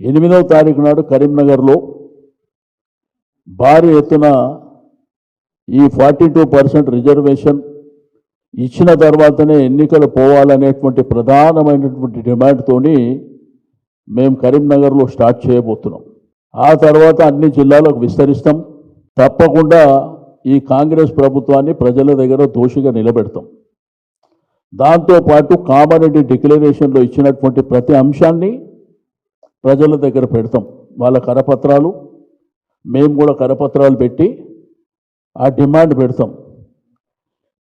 ఎనిమిదవ తారీఖు నాడు కరీంనగర్లో భారీ ఎత్తున ఈ ఫార్టీ టూ పర్సెంట్ రిజర్వేషన్ ఇచ్చిన తర్వాతనే ఎన్నికలు పోవాలనేటువంటి ప్రధానమైనటువంటి డిమాండ్తోని మేము కరీంనగర్లో స్టార్ట్ చేయబోతున్నాం. ఆ తర్వాత అన్ని జిల్లాలకు విస్తరిస్తాం. తప్పకుండా ఈ కాంగ్రెస్ ప్రభుత్వాన్ని ప్రజల దగ్గర దోషిగా నిలబెడతాం. దాంతోపాటు కామారెడ్డి డిక్లరేషన్లో ఇచ్చినటువంటి ప్రతి అంశాన్ని ప్రజల దగ్గర పెడతాం. వాళ్ళ కరపత్రాలు మేము కూడా కరపత్రాలు పెట్టి ఆ డిమాండ్ పెడతాం.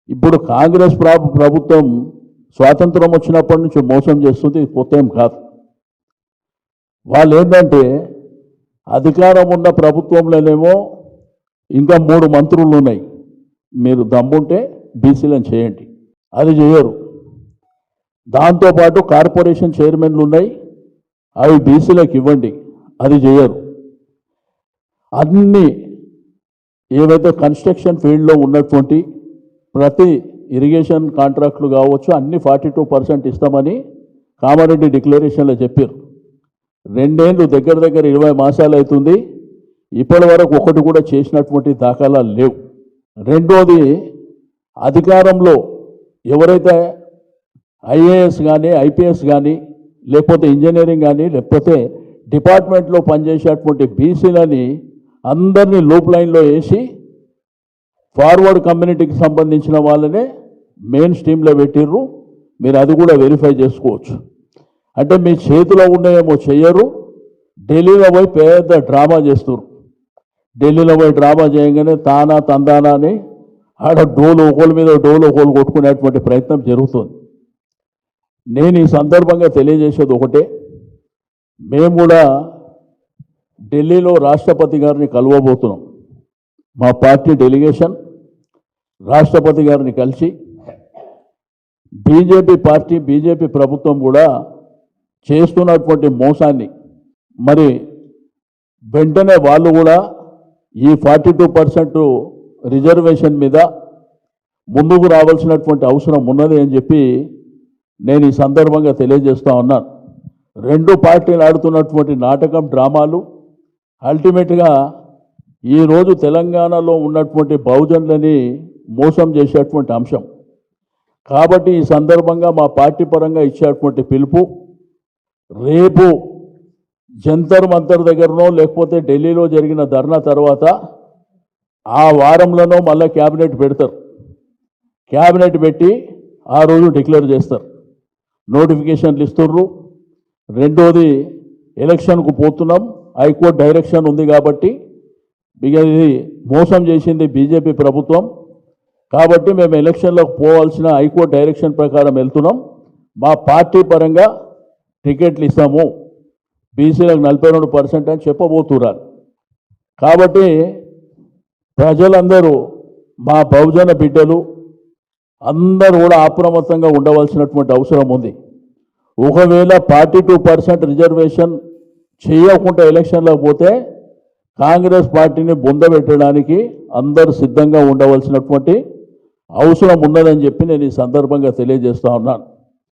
ఇప్పుడు కాంగ్రెస్ ప్రభుత్వం స్వాతంత్రం వచ్చినప్పటి నుంచి మోసం చేస్తుంది కొత్త ఏం కాదు. వాళ్ళు ఏంటంటే అధికారం ఉన్న ప్రభుత్వంలోనేమో ఇంకా మూడు మంత్రులు ఉన్నాయి. మీరు దమ్ముంటే బీసీలను చేయండి. అది చేయరు. దాంతోపాటు కార్పొరేషన్ చైర్మన్లు ఉన్నాయి. అవి బీసీలకు ఇవ్వండి. అది చేయరు. అన్ని ఏవైతే కన్స్ట్రక్షన్ ఫీల్డ్లో ఉన్నటువంటి ప్రతి ఇరిగేషన్ కాంట్రాక్టులు కావచ్చు అన్ని ఫార్టీ టూ పర్సెంట్ ఇస్తామని కామారెడ్డి డిక్లరేషన్లో చెప్పారు. రెండేళ్ళు దగ్గర దగ్గర ఇరవై మాసాలు అవుతుంది. ఇప్పటి వరకు ఒకటి కూడా చేసినటువంటి దాఖలాలు లేవు. రెండోది అధికారంలో ఎవరైతే ఐఏఎస్ కానీ ఐపీఎస్ కానీ లేకపోతే ఇంజనీరింగ్ కానీ లేకపోతే డిపార్ట్మెంట్లో పనిచేసేటువంటి బీసీలని అందరినీ లూప్ లైన్లో వేసి ఫార్వర్డ్ కమ్యూనిటీకి సంబంధించిన వాళ్ళనే మెయిన్ స్ట్రీమ్లో పెట్టిర్రు. మీరు అది కూడా వెరిఫై చేసుకోవచ్చు. అంటే మీ చేతిలో ఉన్నాయేమో చెయ్యరు ఢిల్లీలో పోయి పెద్ద డ్రామా చేస్తారు ఢిల్లీలో పోయి డ్రామా చేయగానే తానా తందానా అని ఆడ డోలు ఒకళ్ళ మీద డోలు ఒకళ్ళు కొట్టుకునేటువంటి ప్రయత్నం జరుగుతుంది. నేను ఈ సందర్భంగా తెలియజేసేది ఒకటే. మేము కూడా ఢిల్లీలో రాష్ట్రపతి గారిని కలవబోతున్నాం. మా పార్టీ డెలిగేషన్ రాష్ట్రపతి గారిని కలిసి బీజేపీ పార్టీ బీజేపీ ప్రభుత్వం కూడా చేస్తున్నటువంటి మోసాన్ని మరి వెంటనే వాళ్ళు కూడా ఈ ఫార్టీ టూ పర్సెంట్ రిజర్వేషన్ మీద ముందుకు రావాల్సినటువంటి అవసరం ఉన్నది అని చెప్పి నేను ఈ సందర్భంగా తెలియజేస్తూ ఉన్నాను. రెండు పార్టీలు ఆడుతున్నటువంటి నాటకం డ్రామాలు అల్టిమేట్గా ఈరోజు తెలంగాణలో ఉన్నటువంటి బహుజనులని మోసం చేసేటువంటి అంశం. కాబట్టి ఈ సందర్భంగా మా పార్టీ పరంగా ఇచ్చేటువంటి పిలుపు రేపు జంతర్ మంతర్ దగ్గరనో లేకపోతే ఢిల్లీలో జరిగిన ధర్నా తర్వాత ఆ వారంలోనో మళ్ళీ క్యాబినెట్ పెడతారు. క్యాబినెట్ పెట్టి ఆ రోజు డిక్లేర్ చేస్తారు. నోటిఫికేషన్లు ఇస్తుర్రు. రెండోది ఎలక్షన్కు పోతున్నాం. హైకోర్టు డైరెక్షన్ ఉంది కాబట్టి ఇది మోసం చేసింది బీజేపీ ప్రభుత్వం. కాబట్టి మేము ఎలక్షన్లకు పోవాల్సిన హైకోర్టు డైరెక్షన్ ప్రకారం వెళ్తున్నాం. మా పార్టీ పరంగా టికెట్లు ఇస్తాము. బీసీలకు నలభై రెండు పర్సెంట్ అని చెప్పబోతున్నారు. కాబట్టి ప్రజలందరూ మా బహుజన బిడ్డలు అందరూ కూడా అప్రమత్తంగా ఉండవలసినటువంటి అవసరం ఉంది. ఒకవేళ ఫార్టీ టూ పర్సెంట్ రిజర్వేషన్ చేయకుండా ఎలక్షన్లో పోతే కాంగ్రెస్ పార్టీని బొందబెట్టడానికి అందరూ సిద్ధంగా ఉండవలసినటువంటి అవసరం ఉన్నదని చెప్పి నేను ఈ సందర్భంగా తెలియజేస్తా ఉన్నాను.